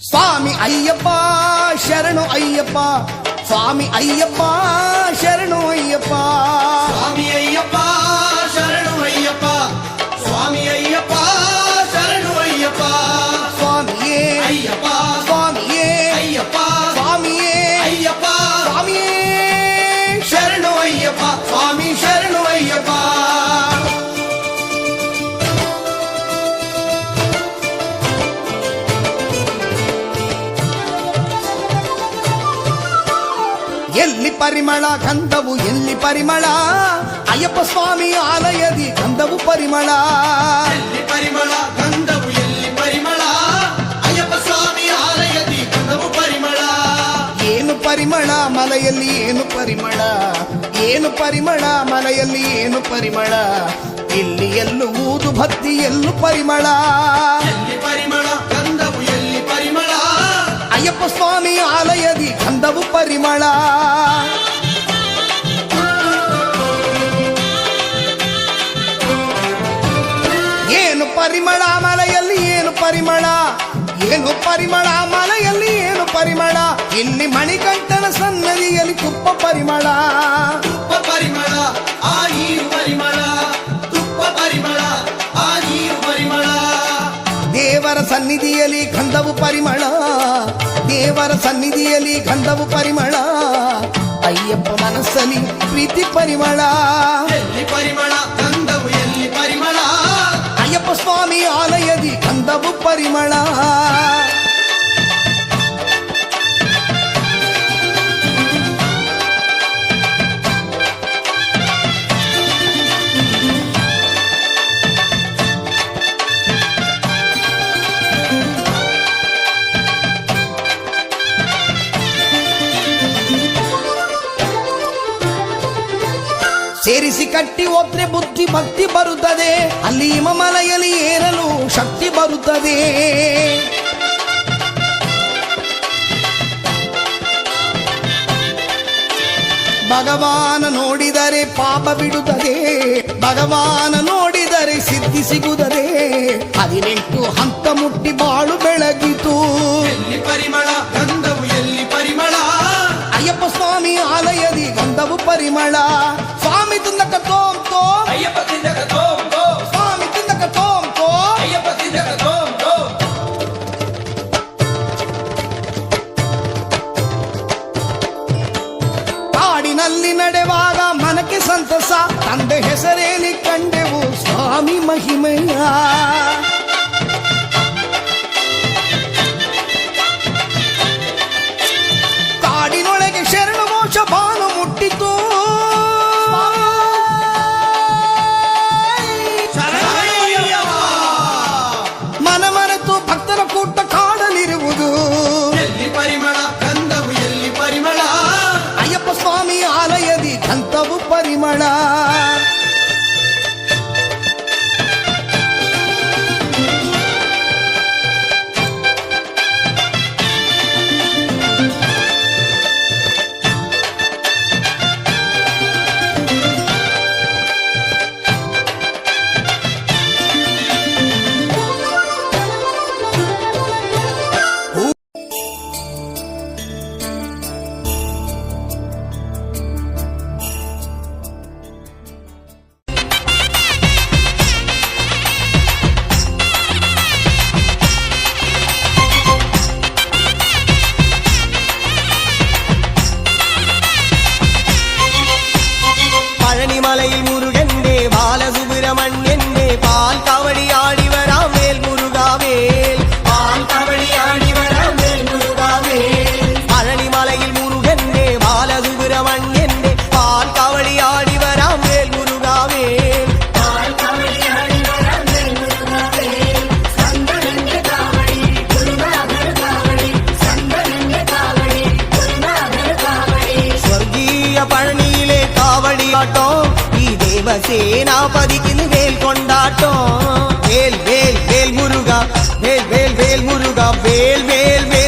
ಸ್ವಾಮಿ ಅಯ್ಯಪ್ಪ ಶರಣು ಅಯ್ಯಪ್ಪ ಸ್ವಾಮಿ ಅಯ್ಯಪ್ಪ ಶರಣು ಅಯ್ಯಪ್ಪ ಸ್ವಾಮಿ ಅಯ್ಯಪ್ಪ ಶರಣು ಅಯ್ಯಪ್ಪ ಸ್ವಾಮಿ ಅಯ್ಯಪ್ಪ ಶರಣು ಅಯ್ಯಪ್ಪ ಸ್ವಾಮಿಯೇ ಅಯ್ಯಪ್ಪ ಸ್ವಾಮಿಯೇ ಅಯ್ಯಪ್ಪ ಸ್ವಾಮಿಯೇ ಅಯ್ಯಪ್ಪ ಸ್ವಾಮಿಯೇ ಶರಣು ಅಯ್ಯಪ್ಪ ಸ್ವಾಮಿ ಎಲ್ಲಿ ಪರಿಮಳ ಗಂಧವು ಎಲ್ಲಿ ಪರಿಮಳ? ಅಯ್ಯಪ್ಪ ಸ್ವಾಮಿ ಆಲಯದಿ ಗಂಧವು ಪರಿಮಳ. ಎಲ್ಲಿ ಪರಿಮಳ ಗಂಧವು ಎಲ್ಲಿ ಪರಿಮಳ? ಅಯ್ಯಪ್ಪ ಸ್ವಾಮಿ ಆಲಯದಿ ಗಂಧವು ಪರಿಮಳ. ಏನು ಪರಿಮಳ ಮಲೆಯಲ್ಲಿ ಏನು ಪರಿಮಳ? ಏನು ಪರಿಮಳ ಮಲೆಯಲ್ಲಿ ಏನು ಪರಿಮಳ? ಇಲ್ಲಿ ಎಲ್ಲೂ ಊದು ಭಕ್ತಿ ಎಲ್ಲೂ ಪರಿಮಳ. ಎಲ್ಲಿ ಪರಿಮಳ ಗಂಧವು ಎಲ್ಲಿ ಪರಿಮಳ? ಅಯ್ಯಪ್ಪ ಸ್ವಾಮಿ ಆಲಯದಿ ಗಂಧವು ಪರಿಮಳ. ಏನು ಪರಿಮಳ? ಮಲೆಯಲ್ಲಿ ಏನು ಪರಿಮಳ? ಇಲ್ಲಿ ಮಣಿಕಂಠನ ಸನ್ನದಿಯಲ್ಲಿ ತುಪ್ಪ ಪರಿಮಳ. ತುಪ್ಪ ಪರಿಮಳ ಆ ನೀರು ಪರಿಮಳ. ತುಪ್ಪ ಪರಿಮಳ ಆ ನೀರು ಪರಿಮಳ. ದೇವರ ಸನ್ನಿಧಿಯಲ್ಲಿ ಗಂಧವು ಪರಿಮಳ. ದೇವರ ಸನ್ನಿಧಿಯಲ್ಲಿ ಗಂಧವು ಪರಿಮಳ. ಅಯ್ಯಪ್ಪ ಮನಸ್ಸಲ್ಲಿ ಪ್ರೀತಿ ಪರಿಮಳ. ಪರಿಮಳ. ಅಯ್ಯಪ್ಪ ಸ್ವಾಮಿ ಆಲಯದಿ ಗಂಧವು ಪರಿಮಳ. ಸೇರಿಸಿ ಕಟ್ಟಿ ಹೋದ್ರೆ ಬುದ್ಧಿ ಭಕ್ತಿ ಬರುತ್ತದೆ. ಅಲ್ಲಿ ಹಿಮಮಲೆಯಲ್ಲಿ ಏರಲು ಶಕ್ತಿ ಬರುತ್ತದೆ. ಭಗವಾನ ನೋಡಿದರೆ ಪಾಪ ಬಿಡುತ್ತದೆ. ಭಗವಾನ ನೋಡಿದರೆ ಸಿದ್ಧಿ ಸಿಗುತ್ತದೆ. ಹದಿನೆಂಟು ಹಂತ ಮುಟ್ಟಿ ಬಾಳು ಬೆಳಗಿತು. ಎಲ್ಲಿ ಪರಿಮಳ? ಗಂಧವು ಎಲ್ಲಿ ಪರಿಮಳ? ಅಯ್ಯಪ್ಪ ಸ್ವಾಮಿ ಆಲಯದಿ ಗಂಧವು ಪರಿಮಳ. ಕಾಡಿನಲ್ಲಿ ನಡೆವಾಗ ಮನಕ್ಕೆ ಸಂತಸ ತಂದೆ ಹೆಸರೇಲಿ ಕಂಡೆವು ಸ್ವಾಮಿ ಮಹಿಮೆಯ ಪರಿಮಳ பால் தேவசேனாபதிக்கு வேல் கொண்டாட்டம். வேல் வேல் வேல் முருகா வேல் வேல் வேல் முருகா வேல் வேல் வேல்